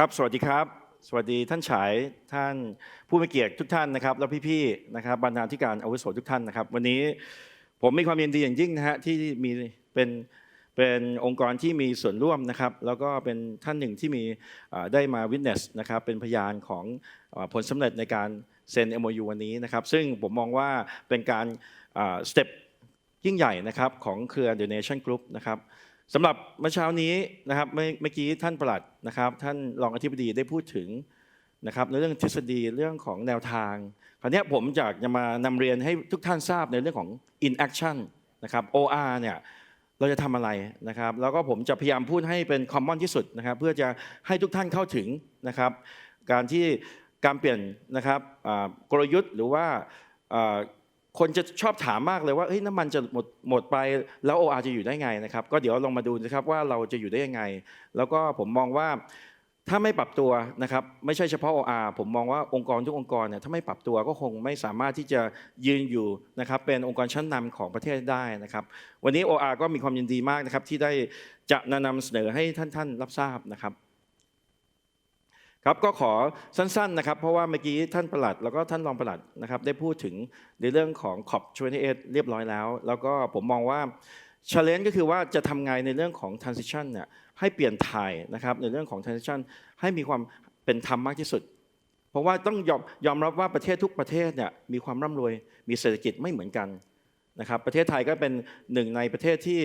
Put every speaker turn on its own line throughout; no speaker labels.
ครับสวัสดีครับ สวัสดีท่านฉายท่านผู้มีเกียรติทุกท่านนะครับ แล้วพี่ๆนะครับบรรณาธิการอาวุโสทุกท่านนะครับ วันนี้ผมมีความยินดีอย่างยิ่งนะฮะที่มีเป็นเป็นองค์กรที่มีส่วนร่วมนะครับ แล้วก็เป็นท่านหนึ่งที่มีได้มาวิ t เนสนะครับเป็นพยานของผลสำเร็จในการเซ็น MOU วันนี้นะครับ ซึ่งผมมองว่าเป็นการสเต็ปยิ่งใหญ่นะครับของเครือ The Nation Group นะครับ สำหรับเมื่อเช้านี้นะครับเมื่อกี้ท่านประหลัดนะครับ ท่านรองอธิบดีได้พูดถึงนะครับในเรื่องทฤษฎีเรื่องของแนวทาง คราวนี้ผมอยากจะมานำเรียนให้ทุกท่านทราบในเรื่องของ in action นะครับ OR เนี่ยเราจะทำอะไรนะครับ แล้วก็ผมจะพยายามพูดให้เป็น common ที่สุดนะครับ เพื่อจะให้ทุกท่านเข้าถึงนะครับ การที่การเปลี่ยนนะครับกลยุทธ์หรือว่า คนจะชอบถามมากเลยว่าเฮ้ยน้ำมันจะหมดหมดไปแล้ว OR จะอยู่ได้ไงนะครับ ก็เดี๋ยวลองมาดูนะครับว่าเราจะอยู่ได้ยังไง แล้วก็ผมมองว่าถ้าไม่ปรับตัวนะครับไม่ใช่เฉพาะ OR ผมมองว่าองค์กรทุกองค์กรเนี่ยถ้าไม่ปรับตัวก็คงไม่สามารถที่จะยืนอยู่นะครับเป็นองค์กรชั้นนำของประเทศได้นะครับ วันนี้ OR ก็มีความยินดีมากนะครับที่ได้จะนำเสนอให้ท่านท่านรับทราบนะครับ ครับก็ขอสั้นๆนะครับเพราะว่าเมื่อกี้ท่านประหลัดแล้วก็ท่านรองประหลัดนะครับได้พูดถึงในเรื่องของขอบ28เรียบร้อยแล้ว แล้วก็ผมมองว่า challenge ก็คือว่าจะทำไงในเรื่องของ transition เนี่ยให้เปลี่ยนถ่ายนะครับในเรื่องของ transition ให้มีความเป็นธรรมมากที่สุด เพราะว่าต้องยอมยอมรับว่าประเทศทุกประเทศเนี่ยมีความร่ำรวยมีเศรษฐกิจไม่เหมือนกัน นะครับประเทศไทยก็เป็นหนึ่งในประเทศที่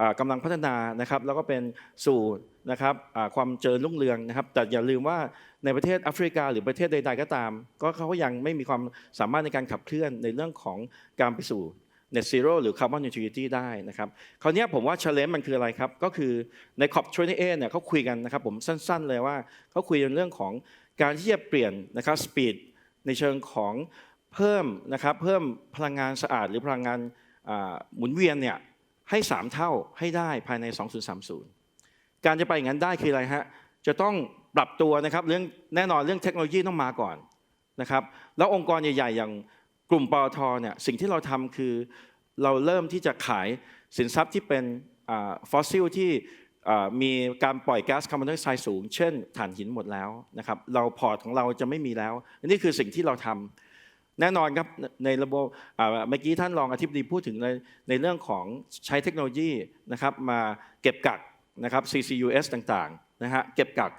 อ่ากำลังพัฒนานะครับแล้วก็เป็นสู่นะครับความเจริญรุ่งเรืองนะครับ แต่อย่าลืมว่าในประเทศแอฟริกา หรือประเทศใดๆก็ตาม ก็เขาก็ยังไม่มีความสามารถในการขับเคลื่อนในเรื่องของการไปสู่ net zero หรือ carbon neutrality ได้นะครับคราวนี้ผมว่า challenge มันคืออะไรครับ ก็คือใน COP 28เนี่ยเขาคุยกันนะครับผมสั้นๆเลยว่าเขาคุยกันเรื่องของการที่จะเปลี่ยนนะครับ speed ในเชิงของเพิ่มนะครับเพิ่มพลังงานสะอาดหรือพลังงาน หมุนเวียนเนี่ยให้ 3 เท่าให้ได้ภายใน 2030 การจะไปอย่างนั้นได้คืออะไรฮะจะต้องปรับตัวนะครับเรื่องแน่นอนเรื่องเทคโนโลยีต้องมาก่อนนะครับแล้วองค์กรใหญ่ ๆ อย่างกลุ่มปตทเนี่ยสิ่งที่เราทำคือเราเริ่มที่จะขายสินทรัพย์ที่เป็นฟอสซิลที่มีการปล่อยก๊าซคาร์บอนไดออกไซด์สูง เช่นถ่านหินหมดแล้วนะครับเราพอร์ตของเราจะไม่มีแล้วนนี่คือสิ่งที่เราทำ แน่นอนครับในระบบเมื่อกี้ท่านรองอธิบดีพูดถึงในในเรื่องของใช้เทคโนโลยีนะครับมาเก็บกักนะครับ CCUS ต่างๆนะฮะเก็บกัก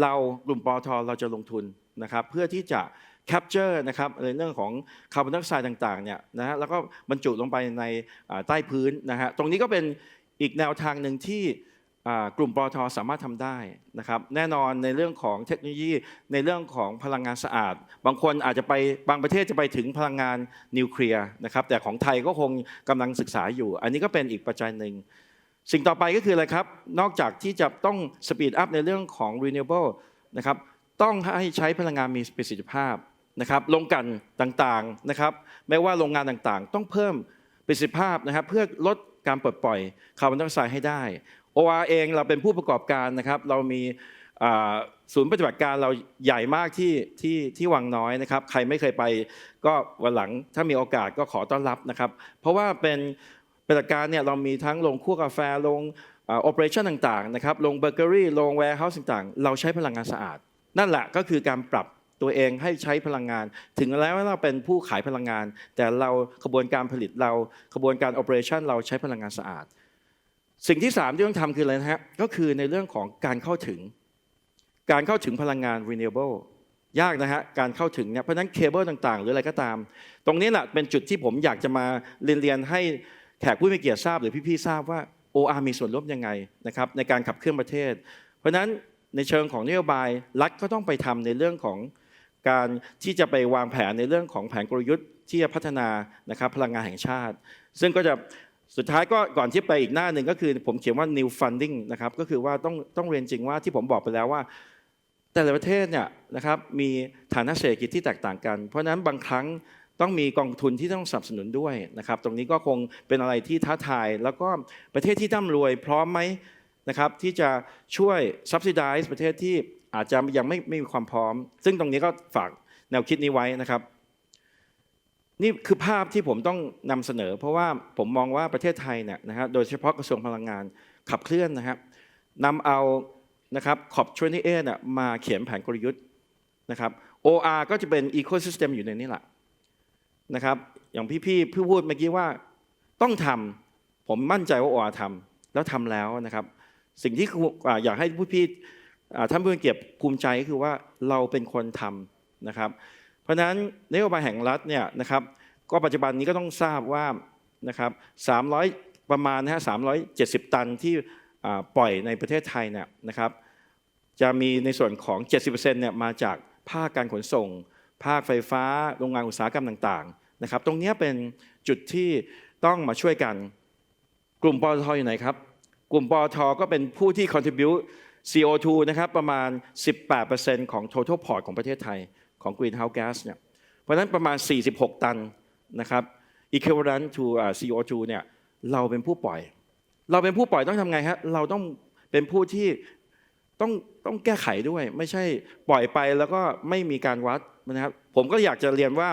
เรากลุ่มปอทเราจะลงทุนนะครับเพื่อที่จะ capture นะครับในเรื่องของคาร์บอนไดออกไซด์ต่างๆเนี่ยนะฮะแล้วก็บรรจุลงไปในใต้พื้นนะฮะตรงนี้ก็เป็นอีกแนวทางหนึ่งที่ กลุ่มปอทสามารถทำได้นะครับ แน่นอนในเรื่องของเทคโนโลยีในเรื่องของพลังงานสะอาด บางคนอาจจะไปบางประเทศจะไปถึงพลังงานนิวเคลียร์นะครับแต่ของไทยก็คงกำลังศึกษาอยู่ อันนี้ก็เป็นอีกปัจจัยหนึ่ง สิ่งต่อไปก็คืออะไรครับ นอกจากที่จะต้องสปีดอัพในเรื่องของ renewable นะครับต้องให้ใช้พลังงานมีประสิทธิภาพนะครับโรงกันต่างๆนะครับไม่ว่าโรงงานต่างๆ ต้องเพิ่มประสิทธิภาพนะครับเพื่อลดการปลดปล่อยคาร์บอนไดออกไซด์ให้ได้ OR เองเราเป็นผู้ประกอบการนะครับ เรามีศูนย์ปฏิบัติการเราใหญ่มากที่ที่ที่วังน้อยนะครับ ใครไม่เคยไปก็วันหลังถ้ามีโอกาสก็ขอต้อนรับนะครับ เพราะว่าเป็นปฏิบัติการเนี่ยเรามีทั้งโรงคั่วกาแฟโรงโอเปอเรชั่นต่างๆนะครับโรงเบเกอรี่โรงแวร์เฮาส์ต่างๆ เราใช้พลังงานสะอาด นั่นแหละก็คือการปรับตัวเองให้ใช้พลังงาน ถึงแล้วว่าเราเป็นผู้ขายพลังงาน แต่เรากระบวนการผลิตเรากระบวนการโอเปอเรชั่นเราใช้พลังงานสะอาด สิ่งที่ 3 ที่ต้องทำคืออะไรนะฮะก็คือในเรื่องของการเข้าถึง การเข้าถึงพลังงาน renewable ยากนะฮะการเข้าถึงเนี่ยเพราะนั้นเคเบิลต่าง ๆ หรืออะไรก็ตาม ตรงนี้แหละเป็นจุดที่ผมอยากจะมาเรียนเรียนให้แขกผู้มีเกียรติทราบหรือพี่ๆทราบว่า OR มีส่วนร่วมยังไงนะครับในการขับเคลื่อนประเทศ เพราะฉะนั้นในเชิงของนโยบายรัฐก็ต้องไปทำในเรื่องของการที่จะไปวางแผนในเรื่องของแผนกลยุทธ์ที่จะพัฒนานะครับพลังงานแห่งชาติ ซึ่งก็จะ สุดท้ายก็ก่อนที่ไปอีกหน้าหนึ่งก็คือผมเขียนว่า new funding นะครับก็คือว่าต้องต้องเรียนจริงว่าที่ผมบอกไปแล้วว่า แต่ละประเทศเนี่ยนะครับมีฐานะเศรษฐกิจที่แตกต่างกัน เพราะฉะนั้นบางครั้งต้องมีกองทุนที่ต้องสนับสนุนด้วยนะครับ ตรงนี้ก็คงเป็นอะไรที่ท้าทาย แล้วก็ประเทศที่ร่ำรวย พร้อมไหมนะครับที่จะช่วย subsidize ประเทศที่อาจจะยังไม่ไม่มีความพร้อม ซึ่งตรงนี้ก็ฝากแนวคิดนี้ไว้นะครับ นี่คือภาพที่ผมต้องนำเสนอ เพราะว่าผมมองว่าประเทศไทยเนี่ยนะฮะโดยเฉพาะกระทรวงพลังงานขับเคลื่อนนะครับนำเอานะครับขอบช่วยนี่เอะมาเขียนแผนกลยุทธ์นะครับ OR ก็จะเป็น Ecosystem อยู่ในนี้แหละนะครับ อย่างพี่ๆพี่พูดเมื่อกี้ว่าต้องทำผมมั่นใจว่า OR ทำแล้วทำแล้วนะครับ สิ่งที่อยากให้ผู้พี่ท่านผู้เกียรติภูมิใจก็คือว่าเราเป็นคนทำนะครับ เพราะฉะนั้นนโยบายแห่งรัฐเนี่ยนะครับก็ปัจจุบันนี้ก็ต้องทราบว่านะครับ300ประมาณนะฮะ370ตันที่ปล่อยในประเทศไทยเนี่ยนะครับจะมีในส่วนของ 70%เนี่ยมาจากภาคการขนส่ง ภาคไฟฟ้า โรงงานอุตสาหกรรมต่างๆนะครับตรงนี้เป็นจุดที่ต้องมาช่วยกัน กลุ่มปตทอยู่ไหนครับ กลุ่มปตทก็เป็นผู้ที่ contribute CO2 นะครับประมาณ 18%ของ total port ของประเทศไทย ของ greenhouse gas เนี่ยเพราะนั้นประมาณ 46 ตันนะครับ equivalent to อ่ CO2 เนี่ยเราเป็นผู้ปล่อย เราเป็นผู้ปล่อยต้องทำไงฮะเราต้องเป็นผู้ที่ต้องต้องแก้ไขด้วย ไม่ใช่ปล่อยไปแล้วก็ไม่มีการวัดนะครับผมก็อยากจะเรียนว่า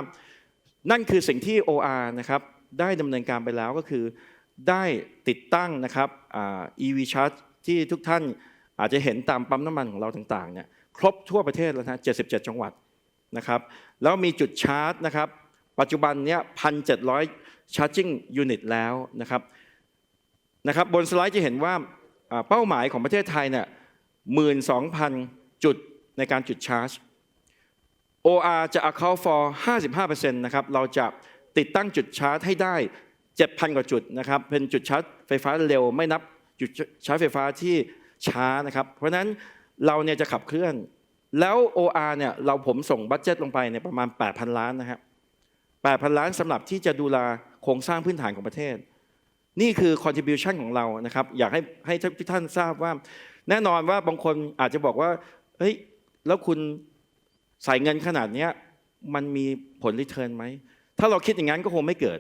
นั่นคือสิ่งที่ OR นะครับได้ดำเนินการไปแล้วก็คือ ได้ติดตั้งนะครับอ่า EV charge ที่ทุกท่านอาจจะเห็นตามปั๊มน้ำมันของเราต่างๆเนี่ยครบทั่วประเทศแล้วนะ77 จังหวัด นะครับแล้วมีจุดชาร์จนะครับปัจจุบันเนี้ย1,700 charging unit แล้วนะครับนะครับบนสไลด์จะเห็นว่าเป้าหมายของประเทศไทยเนี่ย12,000จุดในการจุดชาร์จ OR จะ account for 55%นะครับเราจะติดตั้งจุดชาร์จให้ได้ 7,000 กว่าจุดนะครับเป็นจุดชาร์จไฟฟ้าเร็วไม่นับจุดชาร์จไฟฟ้าที่ช้านะครับ เพราะฉะนั้นเราเนี่ยจะขับเคลื่อน แล้ว OR เนี่ยเราผมส่งบัตเจ็ตลงไปในยประมาณ 8,000 ล้านนะครับ8,000 ล้านสำหรับที่จะดูแลโครงสร้างพื้นฐานของประเทศ นี่คือ contribution ของเรานะครับ อยากให้ให้ทุกท่านทราบว่า แน่นอนว่าบางคนอาจจะบอกว่าเฮ้ยแล้วคุณใส่เงินขนาดนี้มันมีผลรีเทิร์นไหม ถ้าเราคิดอย่างนั้นก็คงไม่เกิด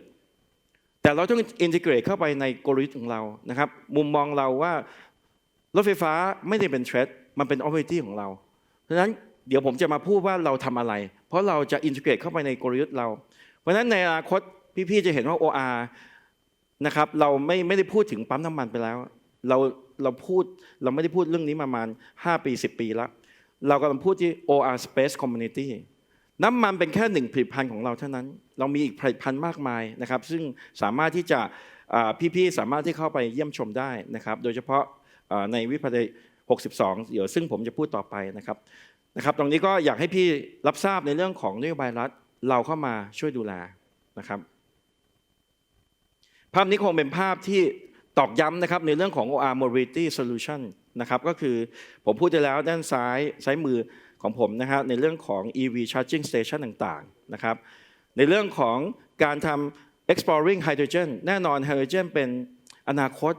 แต่เราต้องอินทิเกรตเข้าไปในกลยุทธ์ของเรานะครับ มุมมองเราว่ารถไฟฟ้าไม่ได้เป็นเทรดมันเป็น opportunity ของเรา เพราะฉะนั้นเดี๋ยวผมจะมาพูดว่าเราทำอะไร เพราะเราจะอินทิเกรตเข้าไปในกลยุทธ์เรา เพราะฉะนั้นในอนาคตพี่ๆจะเห็นว่า OR นะครับเราไม่ไม่ได้พูดถึงปั๊มน้ำมันไปแล้ว เราเราพูดเราไม่ได้พูดเรื่องนี้มาประมาณ 5 ปี 10 ปีแล้วเรากำลังพูดที่ OR Space Community น้ำมันเป็นแค่หนึ่งผลิตภัณฑ์ของเราเท่านั้น เรามีอีกผลิตภัณฑ์มากมายนะครับ ซึ่งสามารถที่จะพี่ๆสามารถที่เข้าไปเยี่ยมชมได้นะครับ โดยเฉพาะในวิพัฒน์ 62 เดี๋ยวซึ่งผมจะพูดต่อไปนะครับนะครับ ตรงนี้ก็อยากให้พี่รับทราบในเรื่องของนโยบายรัฐเราเข้ามาช่วยดูแลนะครับภาพนี้คงเป็นภาพที่ตอกย้ำนะครับในเรื่องของ OR Mobility Solution นะครับก็คือผมพูดไปแล้วด้านซ้ายซ้ายมือของผมนะครับในเรื่องของ EV Charging Station ต่างๆนะครับในเรื่องของการทำ exploring hydrogen แน่นอน hydrogen เป็นอนาคต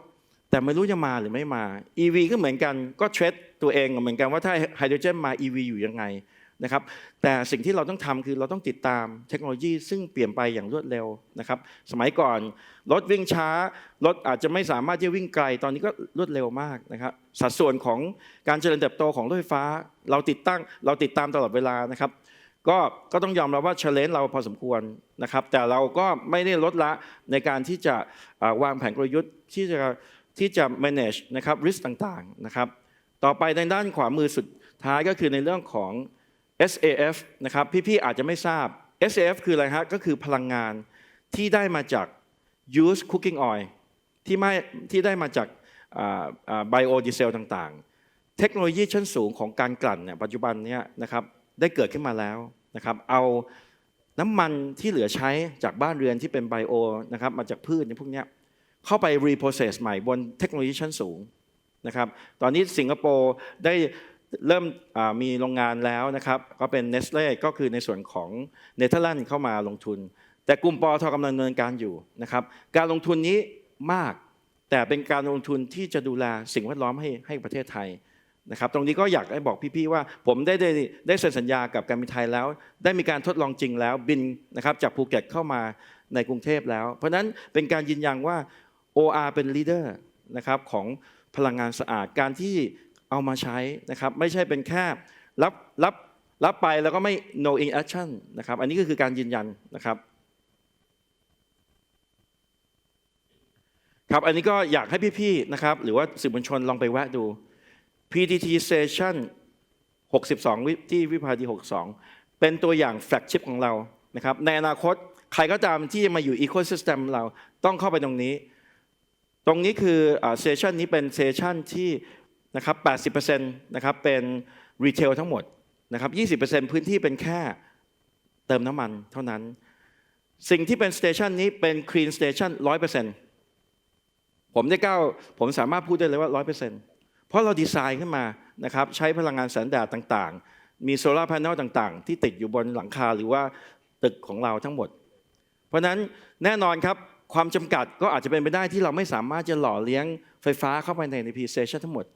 แต่ไม่รู้จะมาหรือไม่มา EV ก็เหมือนกันก็เทรดตัวเองเหมือนกันว่าถ้าไฮโดรเจนมา EV อยู่ยังไงนะครับแต่สิ่งที่เราต้องทำคือเราต้องติดตามเทคโนโลยีซึ่งเปลี่ยนไปอย่างรวดเร็วนะครับสมัยก่อนรถวิ่งช้ารถอาจจะไม่สามารถจะวิ่งไกลตอนนี้ก็รวดเร็วมากนะครับสัดส่วนของการเจริญเติบโตของรถไฟฟ้า เราติดตั้งเราติดตามตลอดเวลานะครับก็ก็ต้องยอมรับว่าเชลเลนเราพอสมควรนะครับแต่เราก็ไม่ได้ลดละในการที่จะวางแผนกลยุทธ์ที่จะ ที่จะ manage นะครับ risk ต่างๆนะครับ ต่อไปในด้านขวามือสุดท้ายก็คือในเรื่องของ SAF นะครับ พี่ๆอาจจะไม่ทราบ SAF คืออะไรฮะก็คือพลังงานที่ได้มาจาก used cooking oil ที่ไม่ที่ได้มาจากไบโอดีเซลต่างๆ เทคโนโลยีชั้นสูงของการกลั่นเนี่ยปัจจุบันเนี่ยนะครับได้เกิดขึ้นมาแล้วนะครับเอาน้ำมันที่เหลือใช้จากบ้านเรือนที่เป็นไบโอนะครับมาจากพืชในพวกนี้ เข้าไป reprocess ใหม่บนเทคโนโลยีชั้นสูงนะครับ ตอนนี้สิงคโปร์ได้เริ่มมีโรงงานแล้วนะครับ ก็เป็น Nestle ก็คือในส่วนของเนเธอร์แลนด์เข้ามาลงทุน แต่กลุ่มปอทกำลังดำเนินการอยู่นะครับ การลงทุนนี้มาก แต่เป็นการลงทุนที่จะดูแลสิ่งแวดล้อมให้ให้ประเทศไทยนะครับ ตรงนี้ก็อยากให้บอกพี่ๆว่า ผมได้ได้ได้เซ็นสัญญากับการบินไทยแล้ว ได้มีการทดลองจริงแล้วบินนะครับจากภูเก็ตเข้ามาในกรุงเทพแล้ว เพราะฉะนั้นเป็นการยืนยันว่า OR เป็น leader นะครับของพลังงานสะอาดการที่เอามาใช้นะครับไม่ใช่เป็นแค่รับรับรับไปแล้วก็ไม่ no in action นะครับอันนี้ก็คือการยืนยันนะครับครับอันนี้ก็อยากให้พี่ๆนะครับหรือว่าสื่อมวลชนลองไปแวะดู PTT Station 62วิที่วิภาดี 62 เป็นตัวอย่างแฟลกชิพของเรานะครับในอนาคตใครก็ตามที่จะมาอยู่ Ecosystem เราต้องเข้าไปตรงนี้ รงนี้คือเซสชันนี้เป็นเซสชันที่นะครับ80%นะครับเป็นรีเทลทั้งหมดนะครับ20%พื้นที่เป็นแค่เติมน้ำมันเท่านั้น สิ่งที่เป็นสเตชันนี้เป็น Clean Station 100%ผมได้ก้าวผมสามารถพูดได้เลยว่า 100%เพราะเราดีไซน์ขึ้นมานะครับใช้พลังงานแสงแดดต่างๆ มีโซลาร์พาเนลต่างๆ ที่ติดอยู่บนหลังคาหรือว่าตึกของเราทั้งหมด เพราะนั้นแน่นอนครับ ความจำกัดก็อาจจะเป็นไปได้ที่เราไม่สามารถจะหล่อเลี้ยงไฟฟ้าเข้าไปใน NP Station ทั้งหมด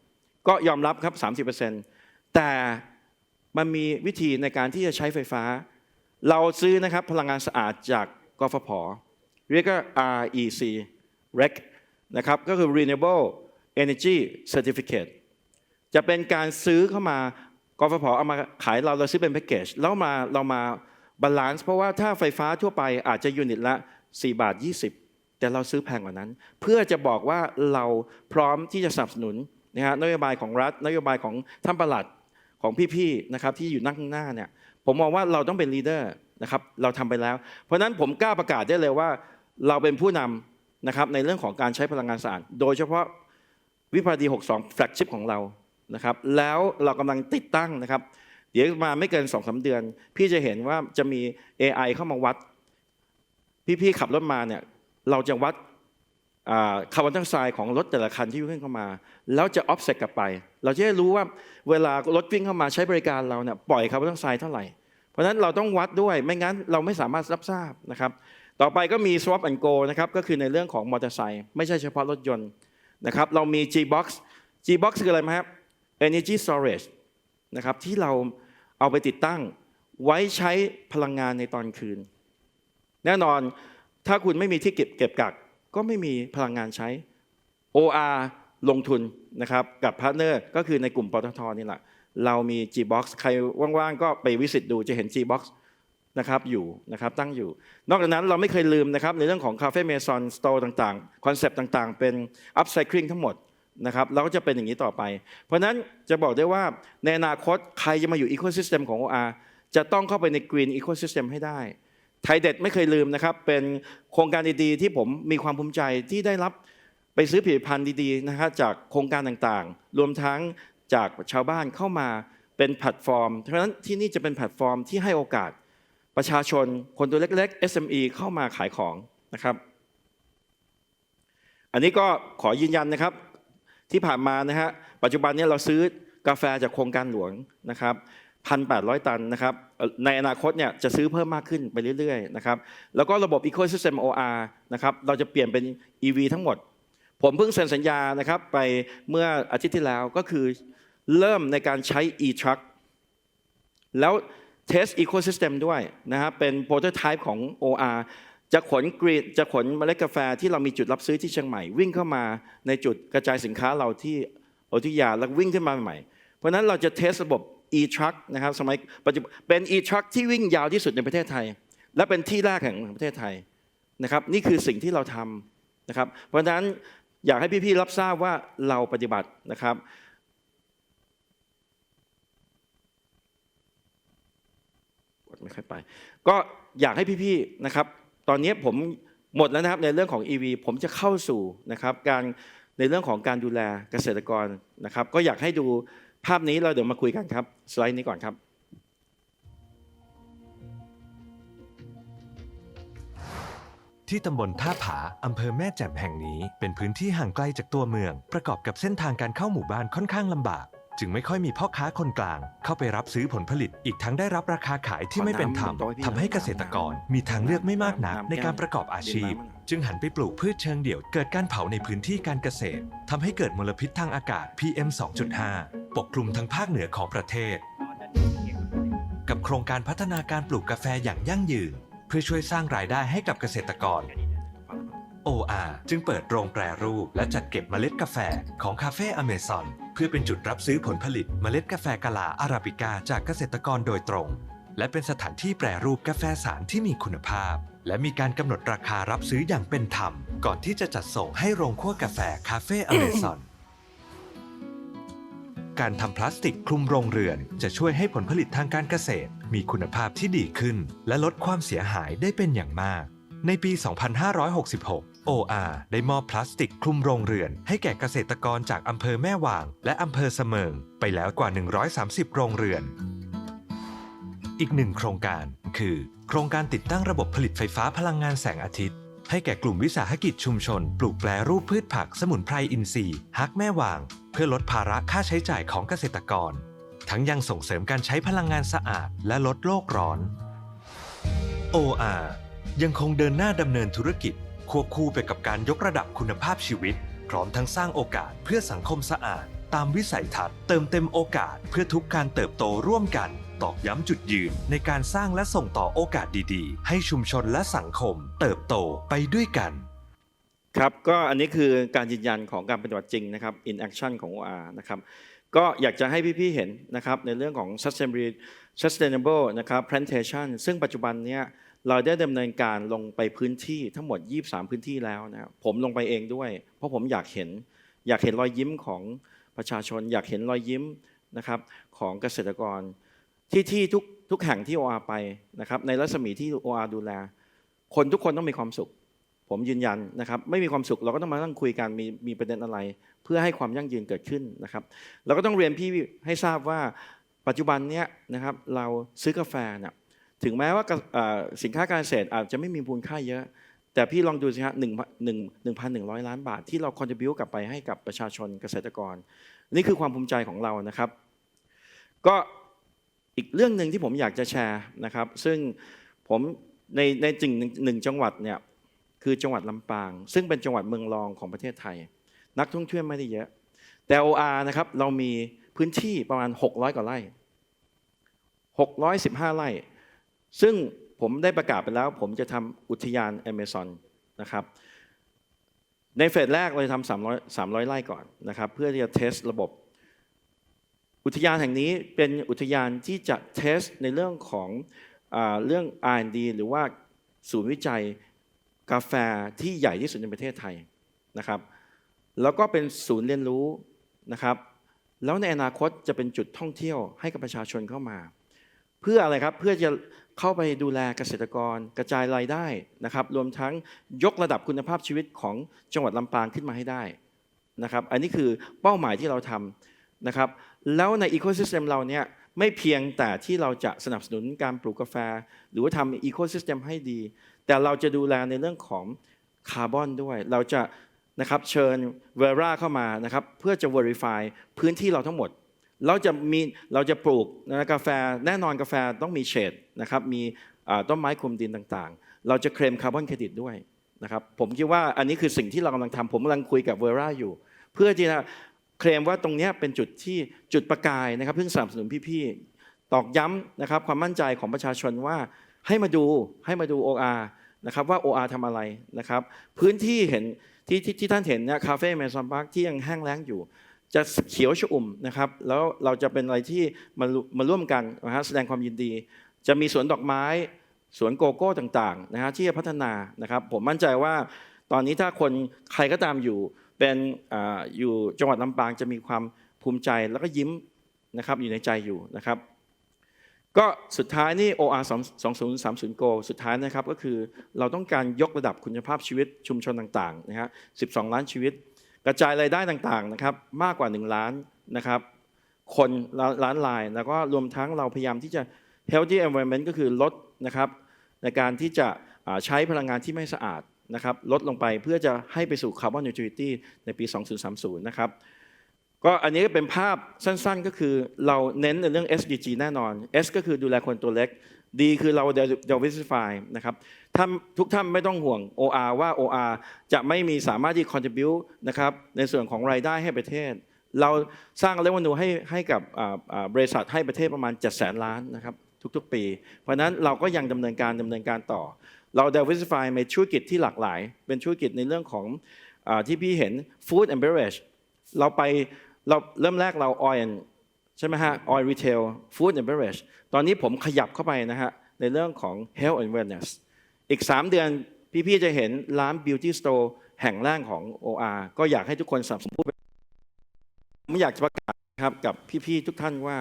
ก็ยอมรับครับ 30%แต่มันมีวิธีในการที่จะใช้ไฟฟ้า เราซื้อนะครับพลังงานสะอาดจากกฟผ เรียกว่า REC REC นะครับก็คือ Renewable Energy Certificate จะเป็นการซื้อเข้ามากฟผเอามาขายเราเราซื้อเป็นแพ็กเกจแล้วมาเรามาบาลานซ์เพราะว่าถ้าไฟฟ้าทั่วไปอาจจะยูนิตละ4บาท 20 แต่เราซื้อแพงกว่านั้น เพื่อจะบอกว่าเราพร้อมที่จะสนับสนุนนะฮะนโยบายของรัฐ นโยบายของท่านประหลัดของพี่ๆนะครับที่อยู่นั่งข้างหน้าเนี่ยผมมองว่าเราต้องเป็นลีดเดอร์นะครับเราทำไปแล้ว เพราะฉะนั้นผมกล้าประกาศได้เลยว่า เราเป็นผู้นำนะครับในเรื่องของการใช้พลังงานสะอาดโดยเฉพาะวิภาวดี62แฟลกชิพของเรานะครับแล้วเรากำลังติดตั้งนะครับ เดี๋ยวมาไม่เกิน2อสเดือน พี่จะเห็นว่าจะมี AI เข้ามาวัด พี่ๆขับรถมาเนี่ย เราจะวัดคาร์บอนไดออกไซด์ของรถแต่ละคันที่วิ่งเข้ามา แล้วจะออฟเซตกลับไป เราจะได้รู้ว่าเวลารถวิ่งเข้ามาใช้บริการเราเนี่ยปล่อยคาร์บอนไดออกไซด์เท่าไหร่ เพราะฉะนั้นเราต้องวัดด้วยไม่งั้นเราไม่สามารถรับทราบนะครับ ต่อไปก็มี swap and go นะครับก็คือในเรื่องของมอเตอร์ไซค์ไม่ใช่เฉพาะรถยนต์นะครับเรามี G-box G-box คืออะไรไหมครับ energy storage นะครับที่เราเอาไปติดตั้งไว้ใช้พลังงานในตอนคืน แน่นอน ถ้าคุณไม่มีที่เก็บเก็บกัก ก็ไม่มีพลังงานใช้ OR ลงทุนนะครับกับพาร์ทเนอร์ก็คือในกลุ่มปตทนี่แหละเรามี G-box ใครว่างๆ ก็ไปวิสิตดูจะเห็น G-box นะครับอยู่นะครับตั้งอยู่ นอกจากนั้นเราไม่เคยลืมนะครับในเรื่องของคาเฟ่เมซอนสโตร์ต่างๆ คอนเซปต์ต่างๆ เป็นอัพไซคลิงทั้งหมดนะครับเราก็จะเป็นอย่างนี้ต่อไป เพราะฉะนั้นจะบอกได้ว่าในอนาคตใครจะมาอยู่อีโคซิสเต็มของ OR จะต้องเข้าไปในกรีนอีโคซิสเต็มให้ได้ ไทยเด็ดไม่เคยลืมนะครับ เป็นโครงการดีๆ ที่ผมมีความภูมิใจที่ได้รับไปซื้อผลิตภัณฑ์ดีๆนะครับจากโครงการต่างๆ รวมทั้งจากชาวบ้านเข้ามาเป็นแพลตฟอร์ม เพราะฉะนั้นที่นี่จะเป็นแพลตฟอร์มที่ให้โอกาสประชาชนคนตัวเล็กๆ SME เข้ามาขายของนะครับ อันนี้ก็ขอยืนยันนะครับที่ผ่านมานะฮะปัจจุบันนี้เราซื้อกาแฟจากโครงการหลวงนะครับ พันแปดร้อยตันนะครับในอนาคตเนี่ยจะซื้อเพิ่มมากขึ้นไปเรื่อยๆนะครับแล้วก็ระบบ Ecosystem OR นะครับเราจะเปลี่ยนเป็น EV ทั้งหมด ผมเพิ่งเซ็นสัญญานะครับไปเมื่ออาทิตย์ที่แล้วก็คือเริ่มในการใช้ e-truck แล้ว test ecosystem ด้วยนะครับเป็น prototype ของ OR จะขนกรีดจะขนเมล็ดกาแฟที่เรามีจุดรับซื้อที่เชียงใหม่ วิ่งเข้ามาในจุดกระจายสินค้าเราที่อยุธยาแล้ววิ่งขึ้นมาใหม่ เพราะฉะนั้นเราจะเทสระบบ e-truck นะครับสมัยปัจจุบันเป็น e-truck ที่วิ่งยาวที่สุดในประเทศไทย และเป็นที่แรกแห่งประเทศไทยนะครับนี่คือสิ่งที่เราทำนะครับเพราะฉะนั้นอยากให้พี่ๆรับทราบว่าเราปฏิบัตินะครับกดไม่ค่อยไปก็อยากให้พี่ๆนะครับ ตอนนี้ผมหมดแล้วนะครับในเรื่องของ EV ผมจะเข้าสู่นะครับการในเรื่องของการดูแลเกษตรกรนะครับ ก็อยากให้ดู ภาพนี้เราเดี๋ยวมาคุยกันครับ สไลด์นี้ก่อนครับ
ที่ตำบลท่าผาอำเภอแม่แจ่มแห่งนี้ เป็นพื้นที่ห่างไกลจากตัวเมือง ประกอบกับเส้นทางการเข้าหมู่บ้านค่อนข้างลำบาก จึงไม่ค่อยมีพ่อค้าคนกลาง เข้าไปรับซื้อผลผลิต อีกทั้งได้รับราคาขายที่ไม่เป็นธรรม
ขอน้ำหนึ่งโต๊ะให้พี่
ทำให้เกษตรกรมีทางเลือกไม่มากนัก
น้ำ
ในการประกอบอาชีพ
น้ำมะนาว
จึงหันไปปลูกพืชเชิงเดี่ยว เกิดการเผาในพื้นที่การเกษตรทำให้เกิดมลพิษทางอากาศ PM 2.5 ปกคลุมทั้งภาคเหนือของประเทศ กับโครงการพัฒนาการปลูกกาแฟอย่างยั่งยืน เพื่อช่วยสร้างรายได้ให้กับเกษตรกร OR จึงเปิดโรงแปรรูป และจัดเก็บเมล็ดกาแฟของคาเฟ่อเมซอนเพื่อเป็นจุดรับซื้อผลผลิตเมล็ดกาแฟกะลาอาราบิก้าจากเกษตรกรโดยตรง และเป็นสถานที่แปรรูปกาแฟสารที่มีคุณภาพ และมีการกำหนดราคารับซื้ออย่างเป็นธรรม ก่อนที่จะจัดส่งให้โรงคั่วกาแฟคาเฟ่อเมซอนการทำพลาสติกคลุมโรงเรือนจะช่วยให้ผลผลิตทางการเกษตร มีคุณภาพที่ดีขึ้น และลดความเสียหายได้เป็นอย่างมาก ในปี 2566 OR ได้มอบพลาสติกคลุมโรงเรือน ให้แก่เกษตรกรจากอำเภอแม่วาง และอำเภอเสมิง ไปแล้วกว่า 130 โรงเรือน อีกหนึ่งโครงการ คือ โครงการติดตั้งระบบผลิตไฟฟ้าพลังงานแสงอาทิตย์ ให้แก่กลุ่มวิสาหกิจชุมชน ปลูกแปรรูปพืชผักสมุนไพรอินทรีย์ฮักแม่วาง เพื่อลดภาระค่าใช้จ่ายของเกษตรกร ทั้งยังส่งเสริมการใช้พลังงานสะอาด และลดโลกร้อน OR ยังคงเดินหน้าดำเนินธุรกิจ ควบคู่ไปกับการยกระดับคุณภาพชีวิต พร้อมทั้งสร้างโอกาสเพื่อสังคมสะอาด ตามวิสัยทัศน์เติมเต็มโอกาสเพื่อทุกการเติบโตร่วมกัน ตอกย้ำจุดยืนในการสร้างและส่งต่อโอกาสดีๆ ให้ชุมชนและสังคม เติบโตไปด้วยกัน
ครับก็อันนี้คือการยืนยันของการปฏิบัติจริงนะครับ in action ของ OR นะครับก็อยากจะให้พี่ๆเห็นนะครับในเรื่องของ sustainable sustainable นะครับ plantation ซึ่งปัจจุบันเนี้ย เราได้ดำเนินการลงไปพื้นที่ทั้งหมด 23 พื้นที่แล้วนะครับผมลงไปเองด้วย เพราะผมอยากเห็น อยากเห็นรอยยิ้มของประชาชน อยากเห็นรอยยิ้มนะครับของเกษตรกร ที่ที่ทุกทุกแห่งที่ OR ไปนะครับในรัศมีที่ OR ดูแล คนทุกคนต้องมีความสุข ผมยืนยันนะครับไม่มีความสุขเราก็ต้องมานั่งคุยกันมีมีประเด็นอะไร เพื่อให้ความยั่งยืนเกิดขึ้นนะครับเราก็ต้องเรียนพี่ให้ทราบว่าปัจจุบันเนี้ยนะครับเราซื้อกาแฟเนี่ย ถึงแม้ว่าสินค้าการเกษตรอาจจะไม่มีมูลค่าเยอะ แต่พี่ลองดูสิฮะหนึ่งหนึ่งหนึ่งพันหนึ่งร้อยล้านบาทที่เราคอน r i b u t e กลับไปให้กับประชาชนเกษตรกร นี่คือความภูมิใจของเรานะครับ ก็อีกเรื่องหนึ่งที่ผมอยากจะแชร์นะครับ ซึ่งผมในในจริงหนึ่งจังหวัดเนี่ยคือจังหวัดลำปาง ซึ่งเป็นจังหวัดเมืองรองของประเทศไทย นักท่องเที่ยวไม่ได้เยอะ แต่ OR นะครับเรามีพื้นที่ประมาณ 600 กว่าไร่615 ไร่ ซึ่งผมได้ประกาศไปแล้ว ผมจะทำอุทยานอเมซอนนะครับในเฟสแรกเราจะทำ300 300ไร่ก่อนนะครับ เพื่อที่จะเทสระบบ อุทยานแห่งนี้เป็นอุทยานที่จะเทสในเรื่องของอเรื่อง R&D หรือว่าศูนย์วิจัยกาแฟที่ใหญ่ที่สุดในประเทศไทยนะครับ แล้วก็เป็นศูนย์เรียนรู้นะครับ แล้วในอนาคตจะเป็นจุดท่องเที่ยวให้กับประชาชนเข้ามา เพื่ออะไรครับเพื่อจะ เข้าไปดูแลเกษตรกรกระจายรายได้นะครับรวมทั้งยกระดับคุณภาพชีวิตของจังหวัดลำปางขึ้นมาให้ได้นะครับอันนี้คือเป้าหมายที่เราทำนะครับแล้วในอีโค y ิสเต็มเราเนี่ยไม่เพียงแต่ที่เราจะสนับสนุนการปลูกกาแฟ หรือว่าทำอีโค y ิสเต็มให้ดี แต่เราจะดูแลในเรื่องของคาร์บอนด้วย เราจะนะครับเชิญเวราเข้ามานะครับเพื่อจะ Verify พื้นที่เราทั้งหมด เราจะมีเราจะปลูกนะกาแฟแน่นอนกาแฟต้องมีเฉดนะครับมีต้นไม้คลุมดินต่างๆ เราจะเคลมคาร์บอนเครดิตด้วยนะครับผมคิดว่าอันนี้คือสิ่งที่เรากำลังทำผมกำลังคุยกับเวราอยู่ เพื่อที่จะเคลมว่าตรงนี้เป็นจุดที่จุดประกายนะครับเพื่อสนับสนุนพี่ๆตอกย้ำนะครับความมั่นใจของประชาชนว่าให้มาดูให้มาดู OR นะครับว่า OR ทำอะไรนะครับ พื้นที่เห็นที่ที่ที่ท่านเห็นเนี่ยคาเฟ่เมซอนพาร์คที่ยังแห้งแล้งอยู่ จะเขียวชอุ่มนะครับ แล้วเราจะเป็นอะไรที่มาร่วมาร่วมกันนะฮะแสดงความยินดี จะมีสวนดอกไม้สวนโกโก้ต่างๆนะฮะที่จะพัฒนานะครับ ผมมั่นใจว่าตอนนี้ถ้าคนใครก็ตามอยู่เป็นออยู่จังหวัดลำปางจะมีความภูมิใจแล้วก็ยิ้มนะครับอยู่ในใจอยู่นะครับ ก็สุดท้ายนี่ OR 2030 Go สุดท้ายนะครับก็คือเราต้องการยกระดับคุณภาพชีวิตชุมชนต่างๆนะฮะ12 ล้านชีวิต กระจายรายได้ต่างๆนะครับมากกว่า 1 ล้านนะครับคนล้านลาย แล้วก็รวมทั้งเราพยายามที่จะ healthy environment ก็คือลดนะครับในการที่จะใช้พลังงานที่ไม่สะอาดนะครับลดลงไปเพื่อจะให้ไปสู่ carbon neutrality ในปี 2030 นะครับก็อันนี้ก็เป็นภาพสั้นๆ ก็คือเราเน้นในเรื่อง SDG แน่นอน S ก็คือดูแลคนตัวเล็ก D คือเรา diversify นะครับ ท่านทุกท่านไม่ต้องห่วง OR ว่า OR จะไม่มีสามารถที่ contribute นะครับในส่วนของรายได้ให้ประเทศ เราสร้างเรวนูให้ให้กับบริษัทให้ประเทศประมาณ 7 0 0 0 0ล้านนะครับทุกๆ ปี เพราะนั้นเราก็ยังดำเนินการดำเนินการต่อ เรา diversify ในธุรกิจที่หลากหลาย เป็นธุรกิจในเรื่องของอที่พี่เห็น food and beverage เราไปเราเริ่มแรกเรา oil ใช่ไหมฮะ oil retail food and beverage ตอนนี้ผมขยับเข้าไปนะฮะในเรื่องของ health and wellness อีก 3 เดือนพี่ๆจะเห็นร้าน beauty store แห่งแรกของ OR ก็อยากให้ทุกคนสับสนุนผมอยากจะประกาศครับกับพี่ๆทุกท่านว่า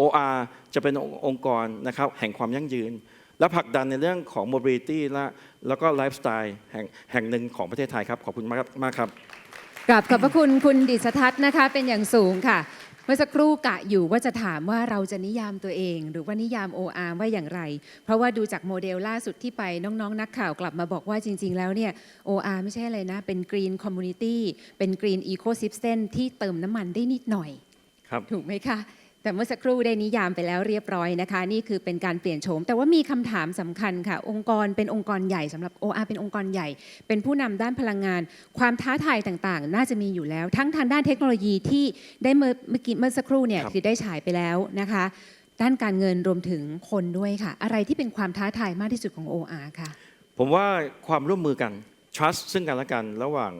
OR จะเป็นองค์กรนะครับแห่งความยั่งยืน และผลักดันในเรื่องของ mobility และแล้วก็ไลฟ์สไตล์แห่งแห่งหนึ่งของประเทศไทยครับ ขอบคุณมากมากครับ
กราบขอบพระคุณคุณดิษทัศน์นะคะเป็นอย่างสูงค่ะ เมื่อสักครู่กะอยู่ว่าจะถามว่าเราจะนิยามตัวเอง หรือว่านิยาม OR ว่าอย่างไร เพราะว่าดูจากโมเดลล่าสุดที่ไปน้องๆนักข่าวกลับมาบอกว่าจริง ๆ แล้วเนี่ย OR ไม่ใช่อะไรนะ เป็น Green Community เป็น Green Ecosystem ที่เติมน้ำมันได้นิดหน่อย
ครับ
ถูกไหมคะ แต่เมื่อสักครู่ได้นิยามไปแล้วเรียบร้อยนะคะ นี่คือเป็นการเปลี่ยนโฉม แต่ว่ามีคำถามสำคัญค่ะ องค์กรเป็นองค์กรใหญ่สำหรับ OR เป็นองค์กรใหญ่ เป็นผู้นำด้านพลังงาน ความท้าทายต่างๆ น่าจะมีอยู่แล้ว ทั้งทางด้านเทคโนโลยีที่ได้เมื่อเมื่อกี้เมื่อสักครู่เนี่ย
ครับ
คือได้ฉายไปแล้วนะคะ ด้านการเงินรวมถึงคนด้วยค่ะ อะไรที่เป็นความท้าทายมากที่สุดของ OR ค่ะ
ผมว่าความร่วมมือกัน trust ซึ่งกันและกันระหว่าง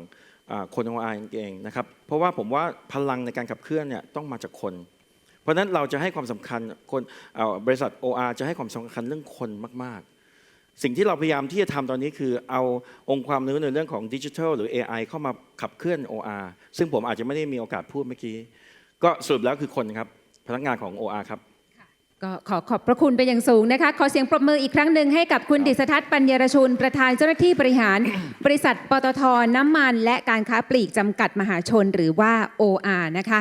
อ่าคน OR เองนะครับเพราะว่าผมว่าพลังในการขับเคลื่อนเนี่ยต้องมาจากคน เพราะฉะนั้นเราจะให้ความสำคัญคนเอ่อบริษัท OR จะให้ความสำคัญเรื่องคนมาก ๆ สิ่งที่เราพยายามที่จะทำตอนนี้คือเอาองค์ความรู้ในเรื่องของดิจิทัลหรือ AI เข้ามาขับเคลื่อน OR ซึ่งผมอาจจะไม่ได้มีโอกาสพูดเมื่อกี้ ก็สรุปแล้วคือคนครับพนักงานของ OR ครับ
ก็ขอขอบพระคุณเป็นอย่างสูงนะคะ ขอเสียงปรบมืออีกครั้งหนึ่งให้กับคุณดิษทัศน์ปัญญารชุน ประธานเจ้าหน้าที่บริหาร บริษัทปตทน้ำมัน และการค้าปลีกจำกัดมหาชนหรือว่า OR นะคะ